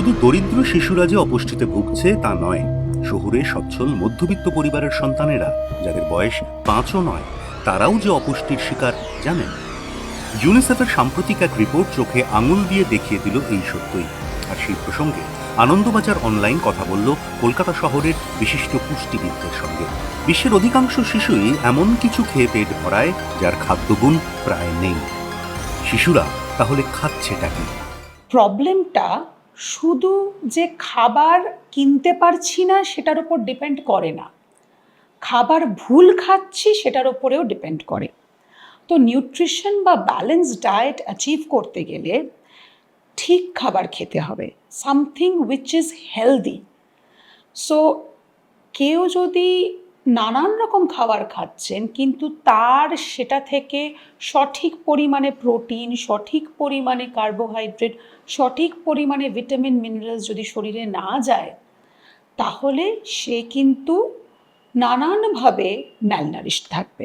শুধু দরিদ্র শিশুরা যে অপুষ্টিতে ভুগছে তা নয়, শহুরে সচ্ছল মধ্যবিত্ত পরিবারের সন্তানেরা, যাদের বয়স পাঁচও নয়, তারাও যে অপুষ্টির শিকার, জানেন? ইউনিসেফের সাম্প্রতিক এক রিপোর্ট চোখে আঙুল দিয়ে দেখিয়ে দিল এই সত্যই। আর সেই প্রসঙ্গে আনন্দবাজার অনলাইন কথা বলল কলকাতা শহরের বিশিষ্ট পুষ্টিবিদদের সঙ্গে। বিশ্বের অধিকাংশ শিশুই এমন কিছু খেয়ে পেট ভরায়, যার খাদ্যগুণ প্রায় নেই। শিশুরা তাহলে খাচ্ছেটা কি? প্রবলেমটা শুধু যে খাবার কিনতে পারছি না, সেটার উপর ডিপেন্ড করে না। খাবার ভুল খাচ্ছি, সেটার উপরেও ডিপেন্ড করে। তো নিউট্রিশন বা ব্যালেন্স ডায়েট অ্যাচিভ করতে গেলে ঠিক খাবার খেতে হবে। Something which is healthy so কেউ যদি নানান রকম খাবার খাচ্ছেন, কিন্তু তার সেটা থেকে সঠিক পরিমাণে প্রোটিন, সঠিক পরিমাণে কার্বোহাইড্রেট সঠিক পরিমাণে ভিটামিন মিনারেলস যদি শরীরে না যায়, তাহলে সে কিন্তু নানানভাবে ম্যালনারিশ থাকবে।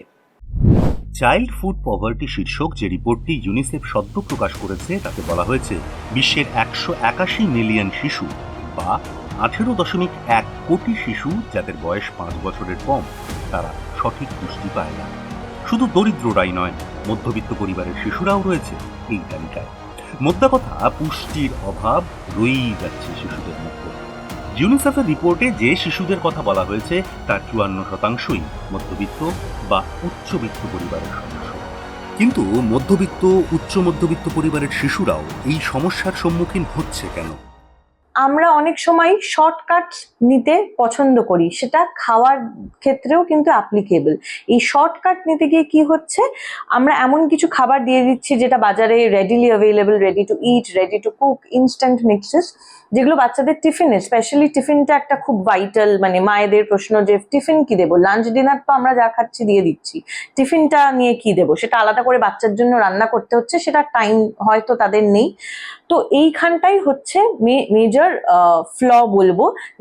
চাইল্ড ফুড পভার্টি শীর্ষক যে রিপোর্টটি ইউনিসেফ সদ্য প্রকাশ করেছে, তাতে বলা হয়েছে, বিশ্বের একশো একাশি মিলিয়ন শিশু বা আঠেরো দশমিক এক কোটি শিশু যাদের বয়স পাঁচ বছরের কম, তারা সঠিক পুষ্টি পায় না। শুধু দরিদ্ররাই নয়, মধ্যবিত্ত পরিবারের শিশুরাও রয়েছে এই তালিকায়। মোদ্দা কথা, পুষ্টির অভাব রয়েই যাচ্ছে শিশুদের মধ্যে ইউনিসেফের রিপোর্টে যে শিশুদের কথা বলা হয়েছে, তার চুয়ান্ন শতাংশই মধ্যবিত্ত বা উচ্চবিত্ত পরিবারের সদস্য। কিন্তু মধ্যবিত্ত উচ্চ মধ্যবিত্ত পরিবারের শিশুরাও এই সমস্যার সম্মুখীন হচ্ছে কেন? আমরা অনেক সময় শর্টকাট নিতে পছন্দ করি। সেটা খাওয়ার ক্ষেত্রেও কিন্তু অ্যাপ্লিকেবল এই শর্টকাট নিতে গিয়ে কি হচ্ছে? আমরা এমন কিছু খাবার দিয়ে দিচ্ছি যেটা বাজারে readily available ready to eat ready to cook instant mixes যেগুলো বাচ্চাদের টিফিনে স্পেশালি টিফিনটা একটা খুব ভাইটাল মানে মায়েদের প্রশ্ন যে টিফিন কি দেবো? লাঞ্চ ডিনার তো আমরা যা খাচ্ছি দিয়ে দিচ্ছি। টিফিনটা নিয়ে কি দেবো? সেটা আলাদা করে বাচ্চার জন্য রান্না করতে হচ্ছে, সেটা টাইম হয়তো তাদের নেই। তো এইখানটাই হচ্ছে মেজর ফ্ল বলব,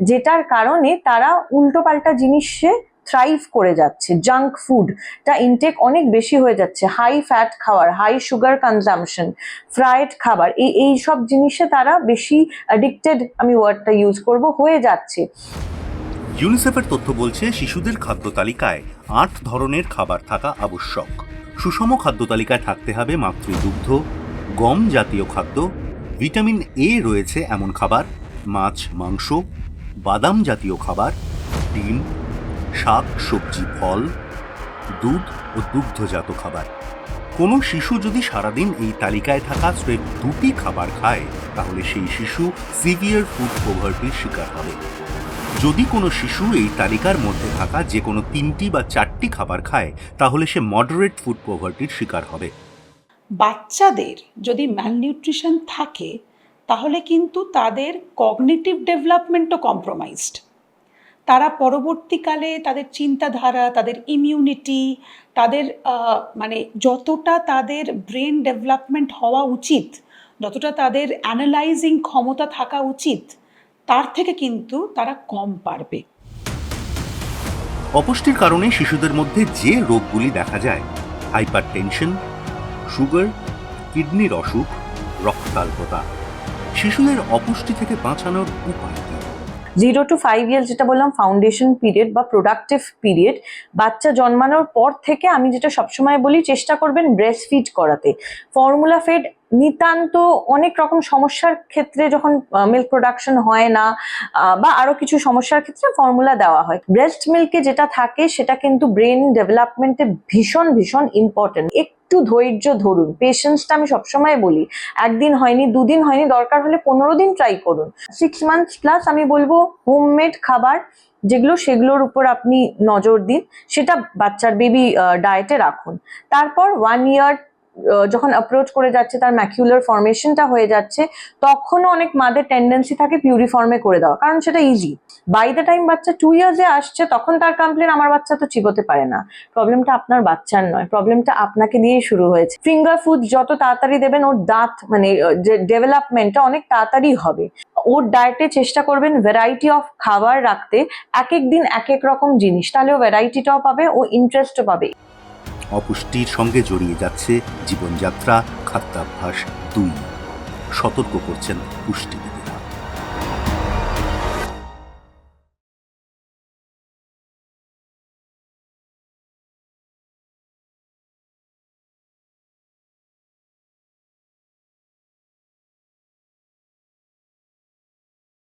যেটার কারণে তারা উল্টোপাল্টা জিনিসে থ্রাইভ করে যাচ্ছে। জাঙ্ক ফুডটা ইনটেক অনেক বেশি হয়ে যাচ্ছে। হাই ফ্যাট খাবার হাই সুগার কনজামশন ফ্রায়েড খাবার, এই এই সব জিনিসে তারা বেশি অ্যাডিক্টেড আমি ওয়ার্ডটা ইউজ করব, হয়ে যাচ্ছে। ইউনিসেফের তথ্য বলছে, শিশুদের খাদ্য তালিকায় আট ধরনের খাবার থাকা আবশ্যক। সুষম খাদ্য তালিকায় থাকতে হবে মাতৃদুগ্ধ, গম জাতীয় খাদ্য ভিটামিন এ রয়েছে এমন খাবার, মাছ, মাংস, বাদাম জাতীয় খাবার, ডিম, শাক, সবজি, ফল, দুধ ও দুগ্ধজাত খাবার। কোনো শিশু যদি সারাদিন এই তালিকায় থাকা স্রেফ দুটি খাবার খায়, তাহলে সেই শিশু সিভিয়ার ফুড পোভার্টির শিকার হবে। যদি কোনো শিশু এই তালিকার মধ্যে থাকা যে কোনো তিনটি বা চারটি খাবার খায়, তাহলে সে মডারেট ফুড পোভার্টির শিকার হবে। বাচ্চাদের যদি ম্যালনিউট্রিশন থাকে, তাহলে কিন্তু তাদের কগনিটিভ ডেভেলপমেন্টও কম্প্রোমাইজড তারা পরবর্তীকালে তাদের চিন্তাধারা, তাদের ইমিউনিটি তাদের মানে যতটা তাদের ব্রেন ডেভেলপমেন্ট হওয়া উচিত, যতটা তাদের অ্যানালাইজিং ক্ষমতা থাকা উচিত, তার থেকে কিন্তু তারা কম পারবে। অপুষ্টির কারণে শিশুদের মধ্যে যে রোগগুলি দেখা যায় হাইপার টেনশন সুগার, কিডনির অসুখ রক্তাল্পতা শিশুদের অপুষ্টি থেকে বাঁচানোর উপায় কি? জিরো টু ফাইভ ইয়ার্স যেটা বললাম ফাউন্ডেশন পিরিয়ড বা প্রোডাক্টিভ পিরিয়ড বাচ্চা জন্মানোর পর থেকে আমি যেটা সবসময় বলি, চেষ্টা করবেন ব্রেস্ট ফিড করাতে। ফর্মুলা ফেড নিতান্ত অনেক রকম সমস্যার ক্ষেত্রে যখন মিল্ক প্রোডাকশন হয় না বা আরও কিছু সমস্যার ক্ষেত্রে ফর্মুলা দেওয়া হয়। ব্রেস্ট মিল্কে যেটা থাকে, সেটা কিন্তু ব্রেন ডেভেলপমেন্টে ভীষণ ভীষণ ইম্পর্টেন্ট একটু ধৈর্য ধরুন। পেশেন্সটা আমি সবসময় বলি। একদিন হয়নি, দুদিন হয়নি, দরকার হলে পনেরো দিন ট্রাই করুন। সিক্স মান্থ প্লাস আমি বলব হোমমেড খাবার, যেগুলো, সেগুলোর উপর আপনি নজর দিন। সেটা বাচ্চার বেবি ডায়েটে রাখুন। তারপর ওয়ান ইয়ার যখন অ্যাপ্রোচ করে যাচ্ছে, তার ম্যাকিউলার ফর্মেশনটা হয়ে যাচ্ছে, তখনও অনেক মাদের টেন্ডেন্সি থাকে পিউরিফর্মে করে দেওয়া। কারণ সেটা ইজি বাই দ্য টাইম বাচ্চা টু ইয়ার্সে আসছে, তখন তার কমপ্লেন আমার বাচ্চা তো চিবোতে পারে না। প্রবলেমটা আপনার বাচ্চার নয়। প্রবলেমটা আপনাকে দিয়েই শুরু হয়েছে। ফিঙ্গার ফুড যত তাড়াতাড়ি দেবেন, ওর দাঁত মানে ডেভেলপমেন্টটা অনেক তাড়াতাড়ি হবে। ওর ডায়েটে চেষ্টা করবেন ভ্যারাইটি অফ খাবার রাখতে, এক এক দিন এক এক রকম জিনিস। তাহলে ও ভ্যারাইটিটাও পাবে, ও ইন্টারেস্টও পাবে। অপুষ্টির সঙ্গে জড়িয়ে যাচ্ছে জীবনযাত্রা খাদ্যাভ্যাস দুই। সতর্ক করছেন পুষ্টিবিদেরা